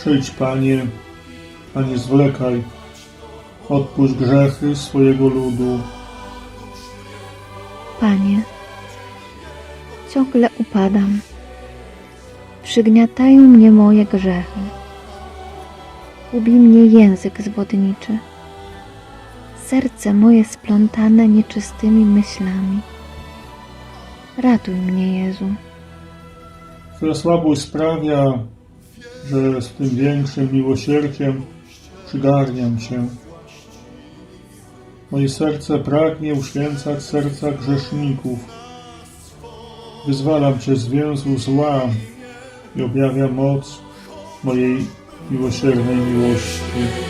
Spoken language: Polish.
Przyjdź, Panie, a nie zwlekaj. Odpuść grzechy swojego ludu. Panie, ciągle upadam. Przygniatają mnie moje grzechy. Gubi mnie język zwodniczy. Serce moje splątane nieczystymi myślami. Ratuj mnie, Jezu. Twoja słabość sprawia, że z tym większym miłosierdziem przygarniam Cię. Moje serce pragnie uświęcać serca grzeszników. Wyzwalam Cię z więzu zła i objawiam moc mojej miłosiernej miłości.